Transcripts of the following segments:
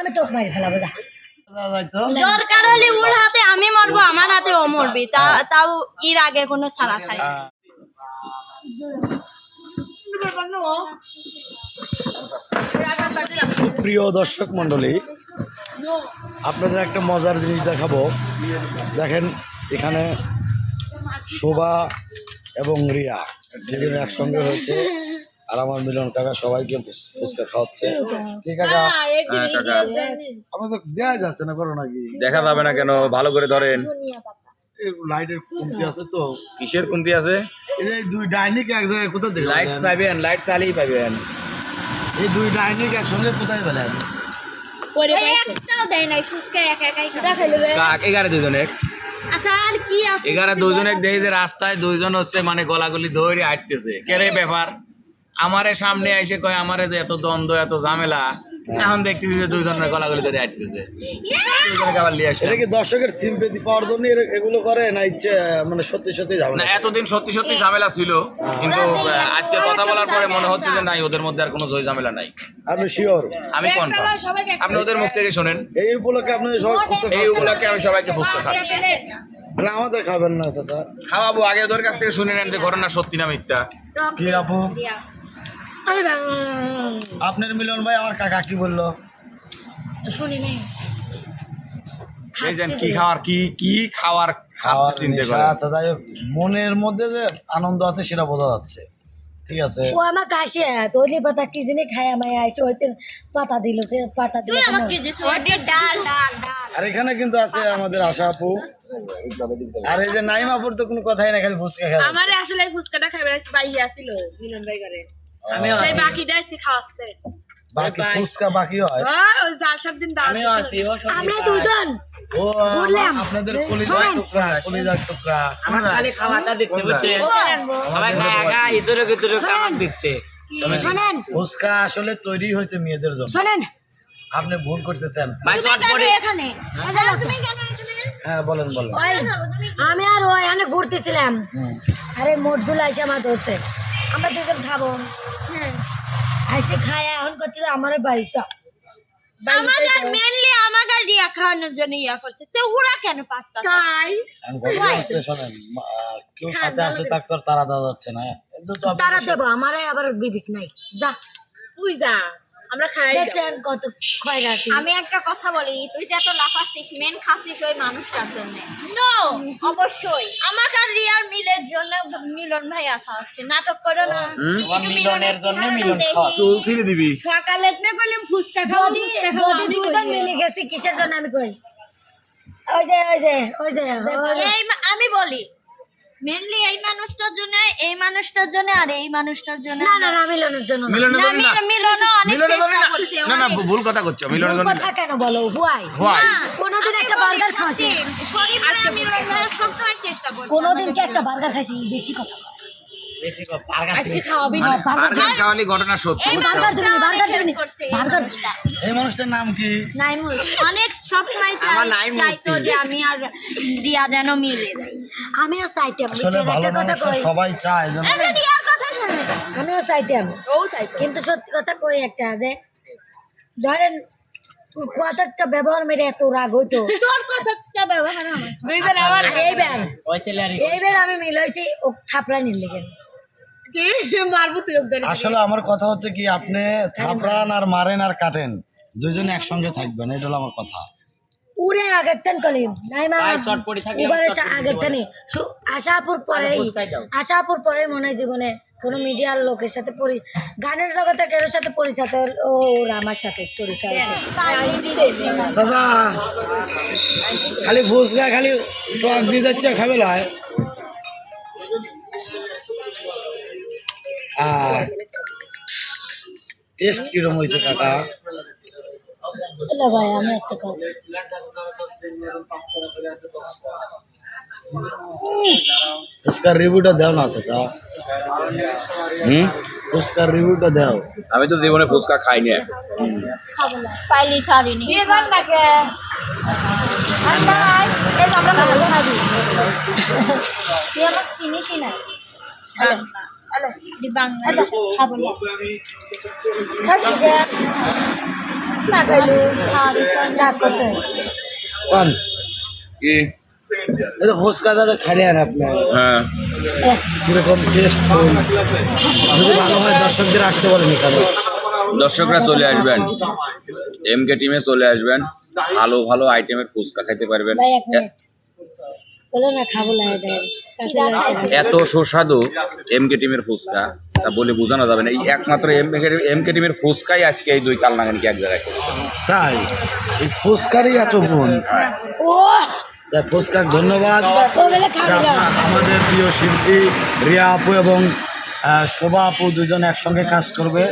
আমি তোকে মারি ফেলাবো যা। দরকার হলে ওর হাতে আমি মরবো আমার হাতে ও মরবি। তা- তাও এর আগে কোনো ছাড়া ছাড়ি প্রিয় দর্শক মণ্ডলী আপনাদের একটা মজার জিনিস দেখাবো। দেখেন এখানে শোভা এবং রিয়া দুজন একসঙ্গে হয়েছে। আর আমার মিলন কাকা সবাইকে ফুচকা খাওয়াচ্ছে। কি কাকা? হ্যাঁ আমাদের দেওয়া যাচ্ছে না করো নাকি? দেখা যাবে না কেন? ভালো করে ধরেন। লাইটের কমতি আছে তো। কিসের কুন্তি আছে? এই দুই ডাইনিক এক জায়গায় কোথায় দেখে লাইট চাইবেন লাইট চালিয়ে পাবেন এই দুই ডাইনিক একসঙ্গে কোথায় পেলেন? দেয় আচ্ছা রাস্তায় দুইজন হচ্ছে মানে গলাগলি ধরে আটতেছে। কেরে ব্যাপার? আমারে সামনে এসে কয় আমারে যে এত দ্বন্দ্ব এত ঝামেলা। এখন দেখতেছি যে দুইজনের গলাগলি ধরে আটতেছে দুইজনকে আবার নিয়ে আসে এটা কি দর্শকের সিম্পেতি পাওয়ার জন্য এগুলো করে না ইচ্ছে মানে সত্যি সত্যি যাবে না এতদিন সত্যি সত্যি ঝামেলা ছিল কিন্তু আজকে কথা বলার পরে মনে হচ্ছে যে নাই ওদের মধ্যে আর কোনো জয় ঝামেলা নাই। আপনি শিওর আমি কনফার্ম আপনি ওদের মুখ থেকে শোনেন। এই উপলক্ষে আপনি সবাই খুশি এই উপলক্ষে আমি সবাইকে বুঝতে খাচ্ছি না আমাদের খাবেন না চাচা। খাওয়াবো আগে ওদের কাছ থেকে শুনে নেন যে ঘটনা সত্যি না মিথ্যা। কি আপু? আপনার মিলন ভাই আমার কাকা কি বলল? শুনি নাই। কি খাওয়ার কি কি খাওয়ার খাচ্ছে চিন্তা করে আচ্ছা যাই মনের মধ্যে যে আনন্দ আছে সেটা বোঝা যাচ্ছে। ঠিক আছে? ও আমাকে আসে তৈরি পাতা কি জিনিস খায় আমায় আসে ওইতে পাতা দিল পাতা দিল তুই আমাকে দিস ওটা ডাল ডাল ডাল। আর এখানে কিন্তু আছে আমাদের আশা আপু। আর এই যে তো কোনো কথাই না খালি ফুচকা খাওয়া আমার আসলে ফুচকাটা খাইবার আছে মিলন ভাই করে সেই বাকিটা আজকে খাওয়াচ্ছে। বাকি ফুচকা বাকি হয়? ওই জাল সাত দিন দাও আমরা দুজন ও আপনাদের কলিজার টুকরা কলিজার টুকরা। শোনেন। শোনেন। ফুচকা আসলে তৈরি হয়েছে মেয়েদের জন্য। শোনেন। আপনি ভুল করতেছেন। তুমি কেন এখানে? তুমি কেন এখানে? হ্যাঁ বলেন বলেন। আমি আর ওই এখানে ঘুরতেছিলাম। আরে মোটগুলো এসে আমার ধরছে। আমরা দুজন খাব। হ্যাঁ এসে খায় এখন করছে আমার বাড়িটা। আমাকে মেনলি আমাকে রিয়া খাওয়ানোর জন্য ইয়া করছে। তো ওরা কেন পাস পাস তাই? কেউ সাথে আসলে তো তারা দেওয়া যাচ্ছে না আপনি- তারা দেবো আমার আবার বিবেক নাই। যা। তুই যা। আমরা খাই। দেখছেন কত খয়রাতি। আমি একটা কথা বলি তুই যে এত লাফাচ্ছিস মেন খাচ্ছিস ওই মানুষটার জন্য। নো অবশ্যই। আমাকে আর রিয়ার মিলের জন্য মিলন ভাইয়া খাওয়াচ্ছে নাটক করো না। মিলনের জন্য মিলন চুল ছিঁড়ে দিবি। সকালে তে কইলাম ফুচকা খাও যদি যদি দুজন মিলে গেছি কিসের জন্য আমি কই? ওই যে ওই যে ওই যে আমি বলি মেনলি এই মানুষটার জন্য এই মানুষটার জন্য আর এই মানুষটার জন্য না না না মিলনের জন্য। মিলনের না জন্য না। মিল- অনেক চেষ্টা করছে না না ভুল কথা করছ মিলনের জন্য কথা কেন বলো হুয়াই? হোয়াই। কোনদিন একটা বার্গার খাওয়াছি শরীফ মিলন সবসময় চেষ্টা করছে কোনদিন কি একটা বার্গার খাইছি বেশি কথা ঘটনা সত্য। এই বার্গার দিবনি মানুষটা বার্গার অনেক দিবনি help করছে, এই বার্গার মানুষটা। এই মানুষটার নাম কি? নাইমুল। অনেক সবসময় আমার চাই- নাইমুল চাইতো যে আমি আর রিয়া যেন মিলে যাই আমিও চাইতাম একটা কথা কই। সবাই চায়। আমিও চাইতাম। কিন্তু সত্যি কথা কই একটা যে ধরেন কত একটা ব্যবহার মেরে এত রাগ হইতো। তোর কথাটা ব্যবহার আমার। দুইজন আবার আর এইবার এইবার আমি মিলাইছি ও থাপড়া নিলে কেন কি মারবো তুই আসলে আমার কথা হচ্ছে কি আপনি থাপড়ান আর মারেন আর কাটেন। দুজনে একসঙ্গে থাকবেন এটা হলো আমার কথা। উড়ে আগের টান নাই মা। উবারে আশাপুর পরে আশাপুর পরে মনে হয় জীবনে কোনো মিডিয়ার লোকের সাথে পরি গানের জগতে কারোর সাথে পরিচয় হল- ও আমার সাথে পরিচয় হয়েছে। দাদা। খালি ফুচকা খালি টক দিয়ে যাচ্ছে খাবে লাই আর টেস্ট কিরম হয়েছে কাকা? বলে ভাই আমি একটা দাও না চাচা। হুম? ফুচকার রিভিউটা দাও। আমি তো জীবনে ফুচকা খাইনি পাইলি ছাড়িনি। দিয়ে যান নাকি আচ্ছা আমরা খাব খাবি তুই আমার চিনিসই না। বাংলাদেশ খাব না। না খাইলো খাওয়া দিছে রাগ করতে। পান? কি? এই তো ফুচকা দাদা খাইলেন আপনি। হ্যাঁ। কীরকম টেস্ট যদি ভালো হয় দর্শকদের আসতে বলেন এখানে। দর্শকরা চলে আসবেন। এম কে টিমে চলে আসবেন। ভালো ভালো আইটেমের ফুচকা খেতে পারবেন। এক মিনিট। বলো না খাব দেন। এত সুস্বাদু এম কে টিমের ফুচকা তা বলে বোঝানো যাবে না। এই একমাত্র এম এম কে টিমের ফুচকাই আজকে এই দুই কাল নাগানকে এক জায়গায় করছে? তাই? এই ফুচকারই এত গুণ। ও ফুচকার ধন্যবাদ। আমাদের প্রিয় শিল্পী রিয়া আপু এবং শোভা আপু দুজন একসঙ্গে কাজ করবে।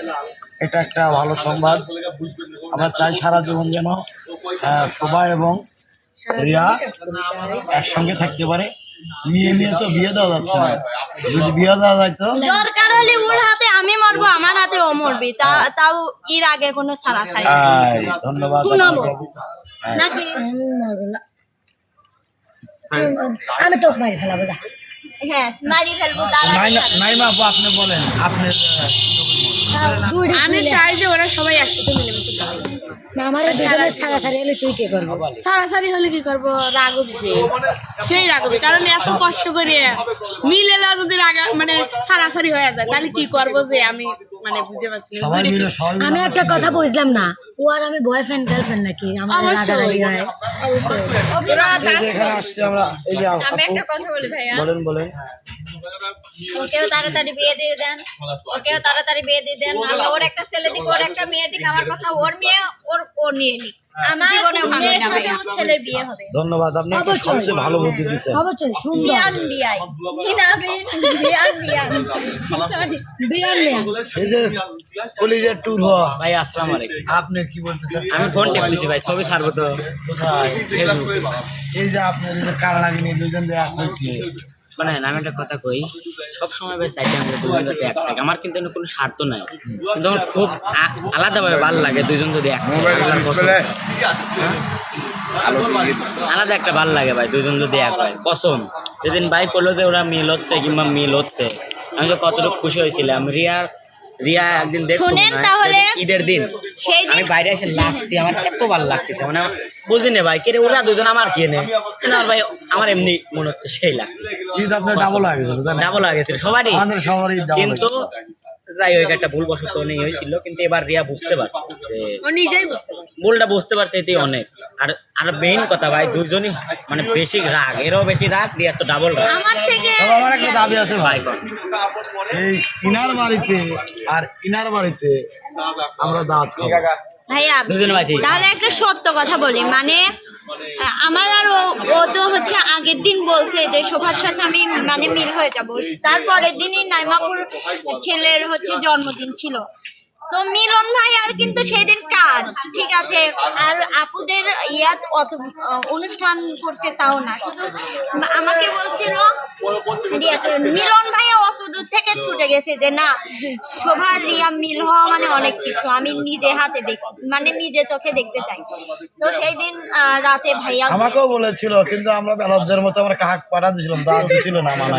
এটা একটা ভালো সংবাদ। আমরা চাই সারা জীবন যেন শোভা এবং রিয়া একসঙ্গে থাকতে পারে। মেয়ে মেয়ে তো বিয়ে দেওয়া যাচ্ছে না। যদি বিয়ে দেওয়া যায় তো? দরকার হলে ওর হাতে আমি মরবো আমার হাতে ও মরবি। তা তাও এর আগে কোনো ছাড়ি ধন্যবাদ। শুনাবো। আপনাকে। হ্যাঁ। আমি তোকে মারি ফেলাবো যা। হ্যাঁ মারি ফেলব নাইমা আপনি বলেন আপনার দুইটা আমি চাই যে ওরা সবাই একসাথে মিলেমিশে থাকে না, আমার দুজনে ছাড়া হলে তুই কে করব? সারাসারি হলে কি করব? রাগবি সেই কারণ এত কষ্ট করে মিলে যদি রাগা মানে সারাসারি হয়ে যায় তাহলে কি করব যে আমি মানে বুঝে পাচ্ছি আমি একটা কথা বুঝলাম না ও আর আমি বয়ফ্রেন্ড গার্লফ্রেন্ড নাকি? আমাদের রাগারাগি হয়। অবশ্যই। আমরা একটা কথা বলি ভাইয়া। বলেন বলেন। ওকেও তাড়াতাড়ি বিয়ে দিয়ে দেন। ওকেও তাড়াতাড়ি বিয়ে দিয়ে দেন। নাহলে ওর একটা ছেলে দিক ওর একটা মেয়ে দিক। আমার কথা ওর মেয়ে ওর ও নিয়ে নিক। আমার জীবনে মেয়ের সাথে ছেলের বিয়ে হবে। ধন্যবাদ আপনি সবচেয়ে ভালো বুদ্ধি দিচ্ছেন অবশ্যই সুন্দর বিয়ান বিয়াই। বিনা বিন বিয়ান। বিয়ান বিয়ান। এই যে কলিজের ট্যুর হওয়া। ভাই আসসালামু আলাইকুম। আপনি কি বলতেছেন? আমি ফোন টেপতেছি ভাই ছাড়বো তো। কোথায়? এই যে আপনার যে কারণাগি নিয়ে দুজন যে এক মানে আমি একটা কথা কই সব সময় ভাই সাইডে আমাদের দুজন যদি এক থাকে, আমার কিন্তু কোনো স্বার্থ নাই। কিন্তু আমার খুব আলাদাভাবে ভালো লাগে দুজন যদি এক কসম। আলাদা একটা ভালো লাগে ভাই, দুজন যদি এক হয়। কসম, যেদিন ভাই করল যে ওরা মিল হচ্ছে কিংবা মিল হচ্ছে, আমি তো কতটুকু খুশি হয়েছিলাম। রিয়ার রিয়া একদিন দেখছ শুনেন তাহলে। ঈদের দিন। সেই আমি দিন বাইরে এসে লাগছি আমার এত ভালো লাগতেছে মানে বুঝি না ভাই কে রে, ওরা দুজন আমার কে নে? না ভাই আমার এমনি মনে হচ্ছে সেই লাগছে। ঈদ আপনার ডাবল হয়ে গেছিল ডাবল হয়ে গেছিল সবারই। কিন্তু যাই হোক একটা ভুল বসত নেই হয়েছিল কিন্তু এবার রিয়া বুঝতে পারছে যে ও নিজেই বুঝতে পারছে। ভুলটা বুঝতে পারছে এটাই অনেক। আর আর মেইন কথা ভাই দুজনই মানে বেশি রাগ এরও বেশি রাগ রিয়ার তো ডাবল রাগ। আমার থেকে তবে আমার একটা দাবি আছে ভাই। এই ইনার বাড়িতে আর ইনার বাড়িতে আমরা দাওয়াত খাব। ভাইয়া দুজনে ভাই তাহলে একটা সত্য কথা বলি মানে আমার আর ও তো হচ্ছে আগের দিন বলছে যে শোভার সাথে আমি মানে মিল হয়ে যাব। তারপরের দিনই নাইমাপুর ছেলের হচ্ছে জন্মদিন ছিল। তো মিলন ভাই আর কিন্তু সেই দিন কাজ ঠিক আছে? আর আপুদের ইয়াত অত অনুষ্ঠান করছে তাও না। শুধু আমাকে বলছিল মিলন ভাই থেকে ছুটে গেছে যে না শোভার রিয়া মিল হওয়া মানে অনেক কিছু। আমি নিজে হাতে দেখ মানে নিজে চোখে দেখতে চাই। তো সেই দিন আহ, রাতে ভাইয়া আমাকেও বলেছিল কিন্তু আমরা লজ্জার মতো আমরা কাহাক পাঠা দিয়েছিলাম দাওয়াত দিছিল না নাইমা।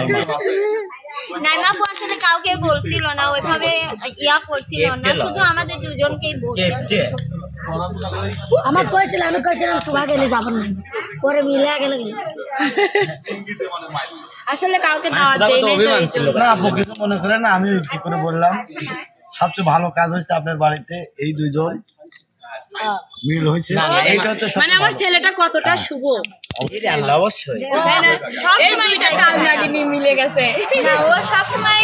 নাইমা আপু আসলে কাউকে বলছিল না ওইভাবে ইয়া করছিল না শুধু আমাদের দুজনকেই বলছিল। আমার কয়েছিল আমি কয়েছিলাম শোভা গেলে যাবার না। পরে মিলে গেলে আসলে কাউকে মানে। না আপু কিছু মনে করে না আমি কি করে বললাম সবচেয়ে ভালো কাজ হয়েছে আপনার বাড়িতে এই দুজন মিল হয়েছে। এইটা হচ্ছে মানে আমার ছেলেটা কতটা শুভ। অবশ্যই মিলে গেছে। ও সবসময়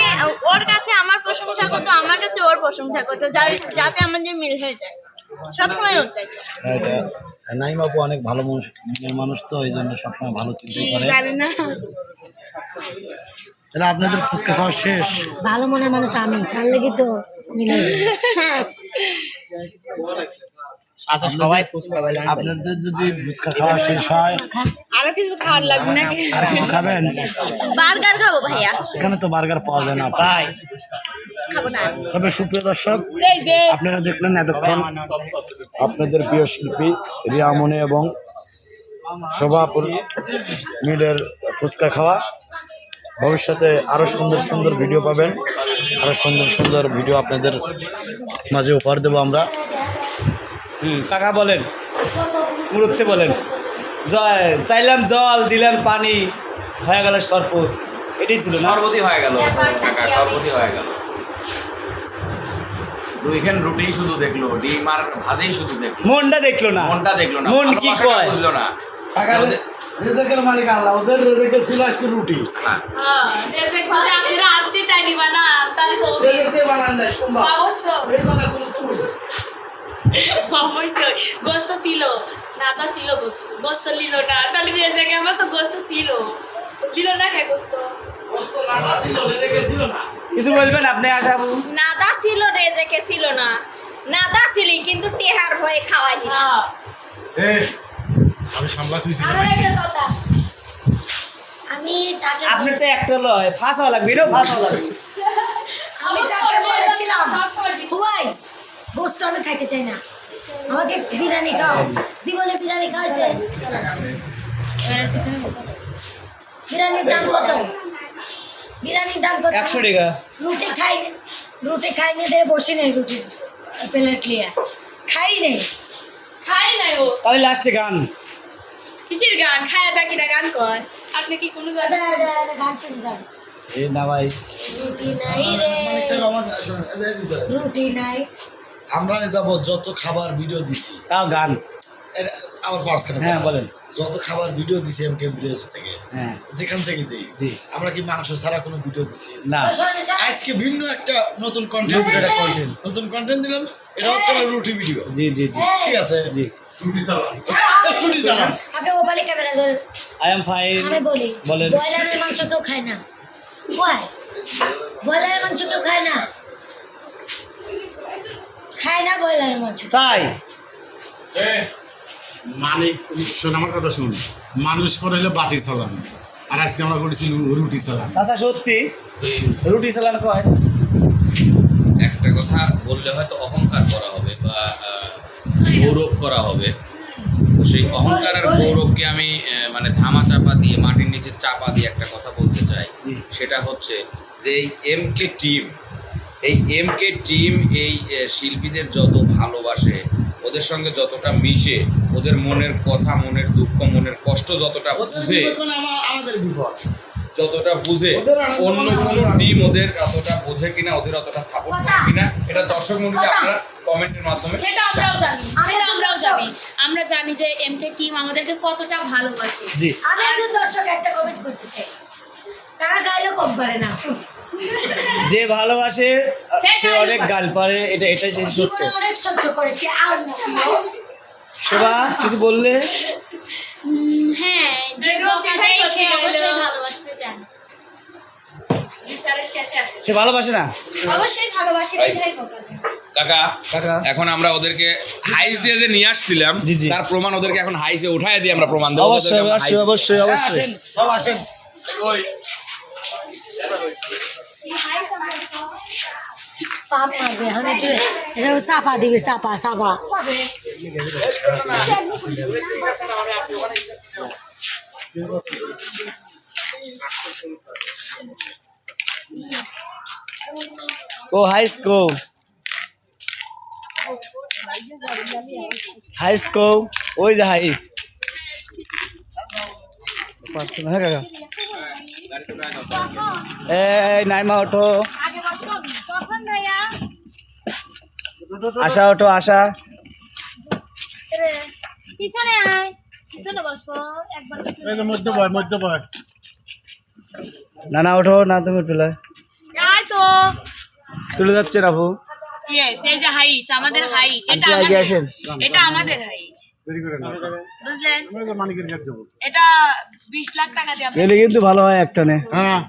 ওর কাছে আমার প্রশংসা করতো আমার কাছে ওর প্রশংসা করতো যাতে আমাদের মিল হয়ে যায়। সবসময় হচ্ছে এটা নাইম আপু অনেক ভালো মানুষ মানুষ তো এই জন্য সবসময় ভালো চিন্তাই করে। জানি না। তাহলে আপনাদের ফুচকা খাওয়া শেষ? ভালো মনের মানুষ আমি তার লেগে তো মিলে। আচ্ছা সবাই আপনাদের যদি ফুচকা খাওয়া শেষ হয় আরও কিছু খাওয়ার লাগবে নাকি? আর কিছু খাবেন? বার্গার খাব ভাইয়া। এখানে তো বার্গার পাওয়া যায় না ভাই। তবে সুপ্রিয় দর্শক আপনারা দেখলেন এতক্ষণ আপনাদের প্রিয় শিল্পী রিয়ামনি এবং শোভাপুর মিলের ফুচকা খাওয়া। ভবিষ্যতে আরও সুন্দর সুন্দর ভিডিও পাবেন। আরও সুন্দর সুন্দর ভিডিও আপনাদের মাঝে উপহার দেবো আমরা। হুম কাকা বলেন। মুরুত্তে বলেন। জয় চাইলাম জল দিলাম পানি হয়ে গেল সরপুর। এটাই ছিল সর্বতি হয়ে গেল। কাকা সর্বতি হয়ে গেল। দুইখান রুটি শুধু দেখল ডিম আর ভাজেই শুধু দেখল। মনটা দেখল না। মনটা দেখল না মন কি কয়? বুঝলো না। টাকা রেজেকের মালিক আল্লাহ ওদের রেজেকের ছিল আজকে রুটি। হ্যাঁ। হ্যাঁ রেজেক বানান তাহলে তো রেজেক দিয়ে বানান যায় সোমবার অবশ্যই এই কথা কোনো তুই অবশ্যই। গোস্ত ছিল নাদা ছিল গোস্ত। গোস্ত লিলো না তাহলে রেজেক আমার তো গোস্ত ছিল। লিলো না কে গোস্ত? কিছু বলবেন আপনি আশাবু? নাদা ছিল রেজেকে ছিল না। নাদা ছিলি কিন্তু টেহার ভয়ে খাওয়াইনি না। হ্যাঁ আমি সামলাতে আমার একটা কথা। আমি তাকে আপনি তো একটা লয় ফাঁস লাগবে এটাও ফাঁস লাগবে। আমি তাকে বলেছিলাম হুয়াই গোস্ত আমি খাইতে চাই না। আমাকে বিরিয়ানি খাও। জীবনে বিরিয়ানি খাওয়াইছে বিরিয়ানির দাম কত? বিরিয়ানির দাম কত? একশো টাকা। রুটি খাই রুটি খাইনি দিয়ে বসি নেই রুটি প্লেট লিয়া। খাই নেই। খাই নাই ও। তাহলে লাস্টে গান। কিসের গান? খায়া থাকি না গান কর আপনি কি কোনো দাদা দাদা গান শুনে যান এই না ভাই। রুটি নাই রে। রুটি নাই। আমরা যাব যত খাবার ভিডিও দিছি। তাও গান। আমার পার্সোনাল হ্যাঁ, বলেন। যত খাবার ভিডিও দিছি এম কে ভিলেজ থেকে হ্যাঁ। যেখান থেকে দেই জি। আমরা কি মাংস ছাড়া কোনো ভিডিও দিছি? না। আজকে ভিন্ন একটা নতুন কন্টেন্ট content। নতুন কন্টেন্ট দিলাম এটা হচ্ছে রুটি ভিডিও জি জি জি। ঠিক আছে? জি। রুটি চালান আপনি ওপালি ক্যামেরা ধরে আই এম ফাইন আমি বলি বলেন। ব্রয়লারের মাংস কেউ খায় না। কয় ব্রয়লারের মাংস কেউ খায় না। খায় না ব্রয়লারের মাংস। তাই? মানে শোন আমার কথা শুন। মানুষ করে হলে বাটি চালান। আর আজকে আমরা করেছি রুটি চালান। আচ্ছা সত্যি? রুটি চালান কয়? একটা কথা বললে হয়তো অহংকার করা হবে বা গৌরব করা হবে। সেই অহংকার আর গৌরবকে আমি মানে ধামা চাপা দিয়ে মাটির নিচে চাপা দিয়ে একটা কথা বলতে চাই। সেটা হচ্ছে যে এই এম কে টিম এই এম কে টিম এই শিল্পীদের যত ভালোবাসে ওদের সঙ্গে যতটা মিশে ওদের মনের কথা মনের দুঃখ মনের কষ্ট যতটা বুঝে আমাদের বিপদ। যতটা বুঝে অন্য মানে কোনো টিম ওদের অতটা বোঝে কিনা ওদের অতটা সাপোর্ট করে কিনা এটা দর্শক মন্ডলী আপনারা কমেন্টের মাধ্যমে সেটা আমরাও জানি সেটা আমরাও জানি। আমরা জানি যে এমকে টিম আমাদেরকে কতটা ভালোবাসে। জি। আমি একজন দর্শক একটা কমেন্ট করতে চাই। তারা গাইলেও কম পারে না। যে ভালোবাসে সে অনেক গাল পারে এটা এটাই সেই সত্য। অনেক সহ্য করেছি আর না শোভা কিছু বললে? হ্যাঁ যে বকা দেয় সে অবশ্যই ভালোবাসতে জানে সে ভালোবাসে না? অবশ্যই ভালোবাসে বিধায় বকা কাকা কাকা। এখন আমরা ওদেরকে হাইস দিয়ে যে নিয়ে আসছিলাম। তার প্রমাণ ওদেরকে এখন হাইসে উঠায় দিয়ে আমরা প্রমাণ দেবো অবশ্যই অবশ্যই অবশ্যই অবশ্যই। আসেন সব আসেন। পাপ মারবে একটু এটা চাপা দিবে, চাপা চাপা। ও হাইস কো হাইস কো ওই যে হাইস পারছে না, হ্যাঁ কাকা। এই নাইমা ওঠো। আশা ওঠো আশা। পিছনে আয় পিছনে বসবো একবার এই যে মধ্যে বয় মধ্যে বয়। না না ওঠো না তুমি তুলে। আয় তো তুলে যাচ্ছে না আপু ইয়েস এই যে হাইট আমাদের হাইট এটা আমাদের এটা আমাদের হাইট এটা বিশ লাখ টাকা দিয়ে কিন্তু ভালো হয় একটানে হ্যাঁ।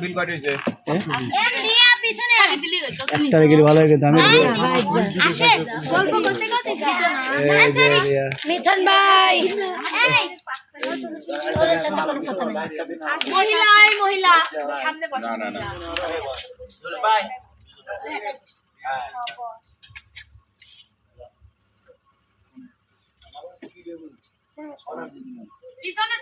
বিল কয়টা হয়েছে এম দিয়া পিছনে। আয়। টাকা দিলেই পিছনে